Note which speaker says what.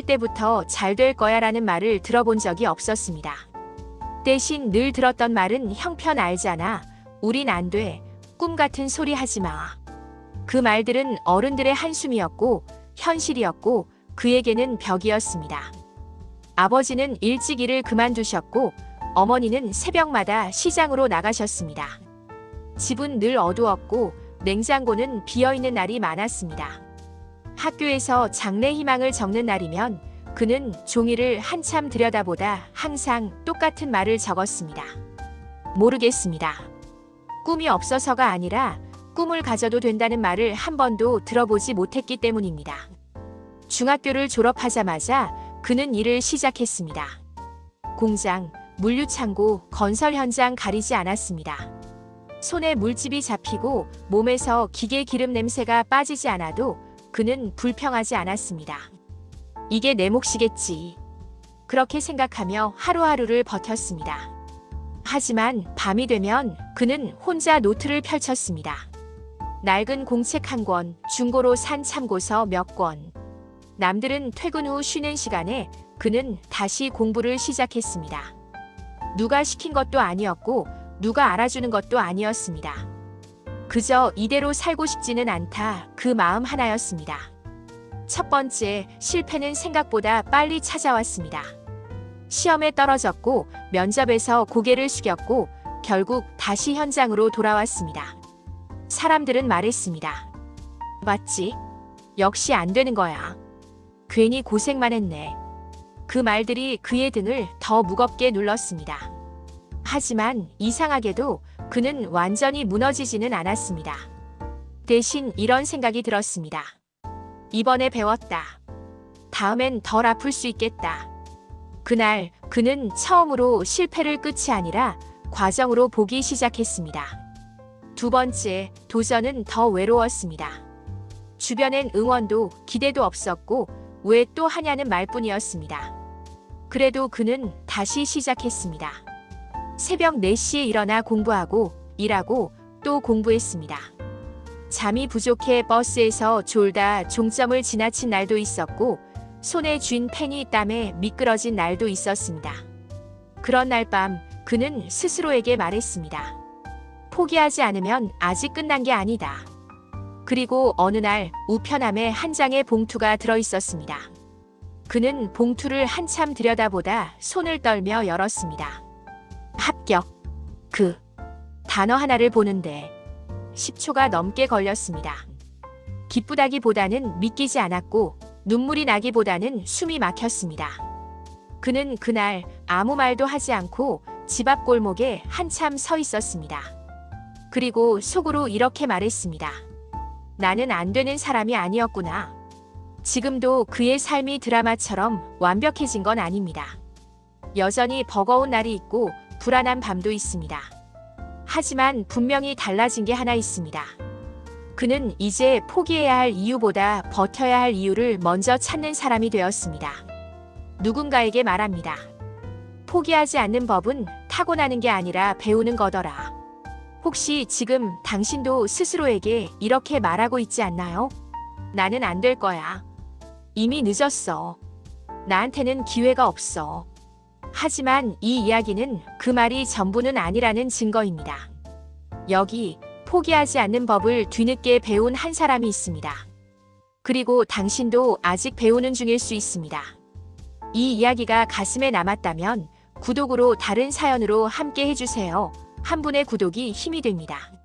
Speaker 1: 어릴 때부터 잘 될 거야 라는 말을 들어본 적이 없었습니다. 대신 늘 들었던 말은 형편 알잖아. 우린 안 돼. 꿈 같은 소리 하지 마. 그 말들은 어른들의 한숨이었고 현실이었고 그에게는 벽이었습니다. 아버지는 일찍 일을 그만두셨고 어머니는 새벽마다 시장으로 나가셨습니다. 집은 늘 어두웠고 냉장고는 비어 있는 날이 많았습니다. 학교에서 장래 희망을 적는 날이면 그는 종이를 한참 들여다보다 항상 똑같은 말을 적었습니다. 모르겠습니다. 꿈이 없어서가 아니라 꿈을 가져도 된다는 말을 한 번도 들어보지 못했기 때문입니다. 중학교를 졸업하자마자 그는 일을 시작했습니다. 공장, 물류창고, 건설 현장 가리지 않았습니다. 손에 물집이 잡히고 몸에서 기계 기름 냄새가 빠지지 않아도 그는 불평하지 않았습니다. 이게 내 몫이겠지. 그렇게 생각하며 하루하루를 버텼습니다. 하지만 밤이 되면 그는 혼자 노트를 펼쳤습니다. 낡은 공책 한 권, 중고로 산 참고서 몇 권. 남들은 퇴근 후 쉬는 시간에 그는 다시 공부를 시작했습니다. 누가 시킨 것도 아니었고 누가 알아주는 것도 아니었습니다. 그저 이대로 살고 싶지는 않다 그 마음 하나였습니다. 첫 번째, 실패는 생각보다 빨리 찾아왔습니다. 시험에 떨어졌고 면접에서 고개를 숙였고 결국 다시 현장으로 돌아왔습니다. 사람들은 말했습니다. 맞지? 역시 안 되는 거야. 괜히 고생만 했네. 그 말들이 그의 등을 더 무겁게 눌렀습니다. 하지만 이상하게도 그는 완전히 무너지지는 않았습니다. 대신 이런 생각이 들었습니다. 이번에 배웠다. 다음엔 덜 아플 수 있겠다. 그날 그는 처음으로 실패를 끝이 아니라 과정으로 보기 시작했습니다. 두 번째, 도전은 더 외로웠습니다. 주변엔 응원도 기대도 없었고 왜 또 하냐는 말뿐이었습니다. 그래도 그는 다시 시작했습니다. 새벽 4시에 일어나 공부하고 일하고 또 공부했습니다. 잠이 부족해 버스에서 졸다 종점을 지나친 날도 있었고 손에 쥔 펜이 땀에 미끄러진 날도 있었습니다. 그런 날 밤 그는 스스로에게 말했습니다. 포기하지 않으면 아직 끝난 게 아니다. 그리고 어느 날 우편함에 한 장의 봉투가 들어 있었습니다. 그는 봉투를 한참 들여다보다 손을 떨며 열었습니다. 합격. 그 단어 하나를 보는데 10초가 넘게 걸렸습니다. 기쁘다기보다는 믿기지 않았고 눈물이 나기보다는 숨이 막혔습니다. 그는 그날 아무 말도 하지 않고 집 앞 골목에 한참 서 있었습니다. 그리고 속으로 이렇게 말했습니다. 나는 안 되는 사람이 아니었구나. 지금도 그의 삶이 드라마처럼 완벽해진 건 아닙니다. 여전히 버거운 날이 있고 불안한 밤도 있습니다. 하지만 분명히 달라진 게 하나 있습니다. 그는 이제 포기해야 할 이유보다 버텨야 할 이유를 먼저 찾는 사람이 되었습니다. 누군가에게 말합니다. 포기하지 않는 법은 타고나는 게 아니라 배우는 거더라. 혹시 지금 당신도 스스로에게 이렇게 말하고 있지 않나요? 나는 안 될 거야. 이미 늦었어. 나한테는 기회가 없어. 하지만 이 이야기는 그 말이 전부는 아니라는 증거입니다. 여기 포기하지 않는 법을 뒤늦게 배운 한 사람이 있습니다. 그리고 당신도 아직 배우는 중일 수 있습니다. 이 이야기가 가슴에 남았다면 구독으로 다른 사연으로 함께 해주세요. 한 분의 구독이 힘이 됩니다.